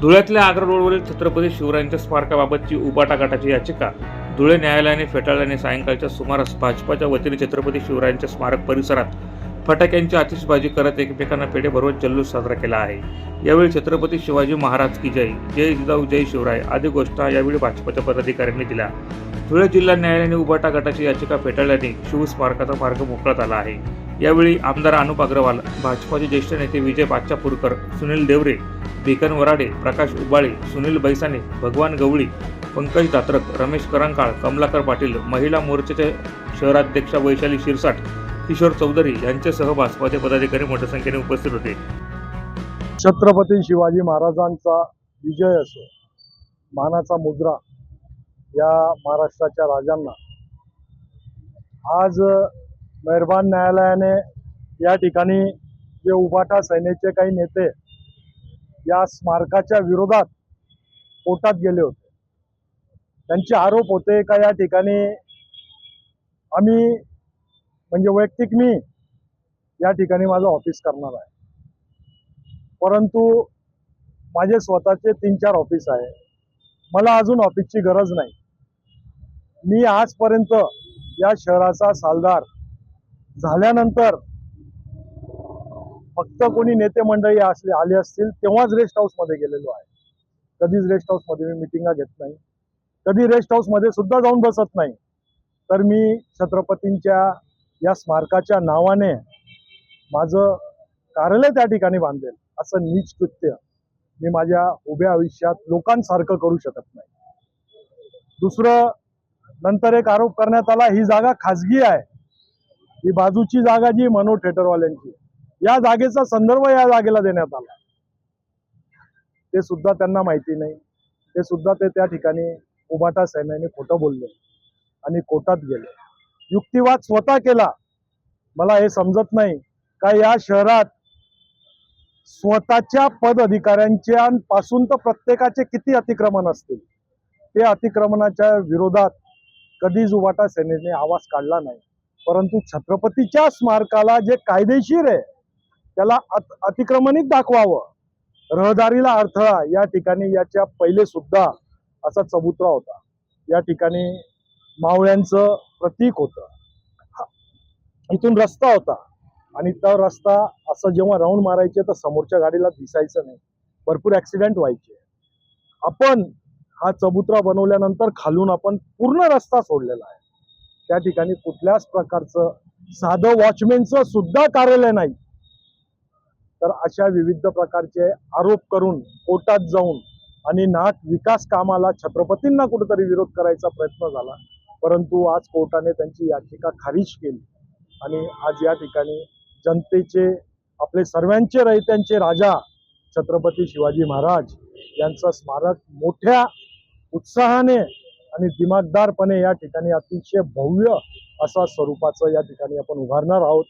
धुळ्यातल्या आग्रा रोडवरील छत्रपती शिवरायांच्या स्मारकाबाबतची उबाटा गटाची याचिका धुळे न्यायालयाने फेटाळल्याने सायंकाळच्या सुमारास भाजपाच्या वतीने छत्रपती शिवरायांच्या स्मारक परिसरात फटाक्यांची आतिषबाजी करत एकमेकांना पेढे भरवत जल्लोष साजरा केला आहे. यावेळी छत्रपती शिवाजी महाराज की जय जय जिजाऊ जय शिवराय आदी घोषणा यावेळी भाजपच्या पदाधिकाऱ्यांनी दिल्या. धुळे जिल्हा न्यायालयाने उबाटा गटाची याचिका फेटाळल्याने शिवस्मारकाचा मार्ग मोकळा झाला आहे. यावेळी आमदार अनुप अग्रवाल भाजपाचे ज्येष्ठ नेते विजय बाच्चापूरकर सुनील देवरे भिकन वराडे प्रकाश उबाळे सुनील बैसाने भगवान गवळी पंकज दात्रक रमेश करंकाळ कमलाकर पाटील महिला मोर्चाचे शहराध्यक्षा वैशाली शिरसाट किशोर चौधरी यांच्यासह भाजपाचे पदाधिकारी मोठ्या संख्येने उपस्थित होते. छत्रपती शिवाजी महाराजांचा विजय असो मानाचा मुद्रा या महाराष्ट्राच्या राजांना आज मेहरबान न्यायालयाने या ठिकाणी जे उबाटा सैन्याचे काही नेते या स्मारकाच्या विरोधात कोर्टात गेले होते. त्यांचे आरोप होते का या ठिकाणी आम्ही म्हणजे वैयक्तिक मी या ठिकाणी माझं ऑफिस करणार आहे. परंतु माझे स्वतःचे तीन चार ऑफिस आहे. मला अजून ऑफिसची गरज नाही. मी आजपर्यंत या शहराचा सालदार झाल्यानंतर फक्त कोणी नेते मंडळी असले आले असतील तेव्हाच रेस्ट हाऊसमध्ये गेलेलो आहे. कधीच रेस्ट हाऊसमध्ये मी मिटिंगा घेत नाही. कधी रेस्ट हाऊसमध्ये सुद्धा जाऊन बसत नाही. तर मी छत्रपतींच्या या स्मारकाच्या नावाने माझं कार्यालय त्या ठिकाणी बांधेल असं नीच कृत्य मी माझ्या उभ्या आयुष्यात लोकांसारखं करू शकत नाही. दुसरं नंतर एक आरोप करण्यात आला ही जागा खाजगी आहे. ही बाजूची जागा जी मनोज थिएटरवाल्यांची या जागेचा संदर्भ या जागेला देण्यात आला. ते सुद्धा त्यांना माहिती नाही. ते सुद्धा ते त्या ठिकाणी उभाटा सैन्याने खोटं बोलले आणि कोर्टात गेले. युक्तिवाद स्वतः केला. मला हे समजत नाही का या शहरात स्वतःच्या पद अधिकाऱ्यांच्या पासून तर प्रत्येकाचे किती अतिक्रमण असतील? ते अतिक्रमणाच्या विरोधात कधीच उबाटा सेनेने आवाज काढला नाही. परंतु छत्रपतीच्या स्मारकाला जे कायदेशीर आहे त्याला अत अतिक्रमणित दाखवावं. रहदारीला अडथळा या ठिकाणी याच्या पहिले सुद्धा असा चबुतरा होता. या ठिकाणी मावळ्यांचं प्रतीक होतं. इथून रस्ता होता. आणि तो रस्ता असं जेव्हा राऊंड मारायचे तर समोरच्या गाडीला दिसायचं नाही. भरपूर ऍक्सिडेंट व्हायचे. आपण हा चबुतरा बनवल्यानंतर खालून आपण पूर्ण रस्ता सोडलेला आहे. त्या ठिकाणी कुठल्याच प्रकारचं साधं वॉचमॅनचं सुद्धा कार्यालय नाही. तर अशा विविध प्रकारचे आरोप करून कोर्टात जाऊन आणि नाट विकास कामाला छत्रपतींना कुठेतरी विरोध करायचा प्रयत्न झाला. परंतु आज कोर्टाने त्यांची याचिका खारिज केली. आणि आज या ठिकाणी जनतेचे आपले सर्वांचे रहित्यांचे राजा छत्रपती शिवाजी महाराज यांचं स्मारक मोठ्या उत्साहाने आणि दिमागदारपणे या ठिकाणी अतिशय भव्य असा स्वरूपाचं या ठिकाणी आपण उभारणार आहोत.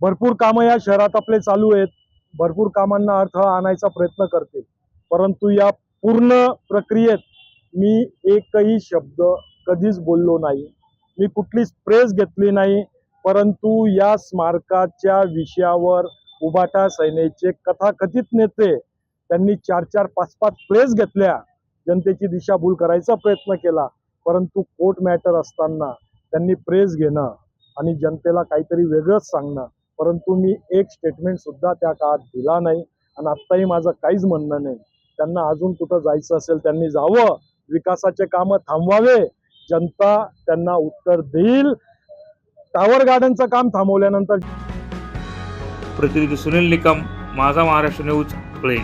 भरपूर कामं या शहरात आपले चालू आहेत. भरपूर कामांना अडथळा आणायचा प्रयत्न करते परंतु या पूर्ण प्रक्रियेत मी एकही शब्द कधीच बोललो नाही. मी कुठलीच प्रेस घेतली नाही. परंतु या स्मारकाच्या विषयावर उबाटा सैनेचे कथाकथित नेते त्यांनी चार चार पाच पाच प्रेस घेतल्या. जनतेची दिशाभूल करायचा प्रयत्न केला परंतु कोर्ट मॅटर असताना त्यांनी प्रेस घेणं आणि जनतेला काहीतरी वेगळंच सांगणं. परंतु मी एक स्टेटमेंट सुद्धा त्या काळात दिला नाही आणि आत्ताही माझं काहीच म्हणणं नाही. त्यांना अजून कुठं जायचं असेल त्यांनी जावं. विकासाचे कामं थांबवावे. जनता त्यांना उत्तर देईल. टावर गार्डनचं काम थांबवल्यानंतर प्रतिनिधी सुनील निकम माझा महाराष्ट्र न्यूज धुळे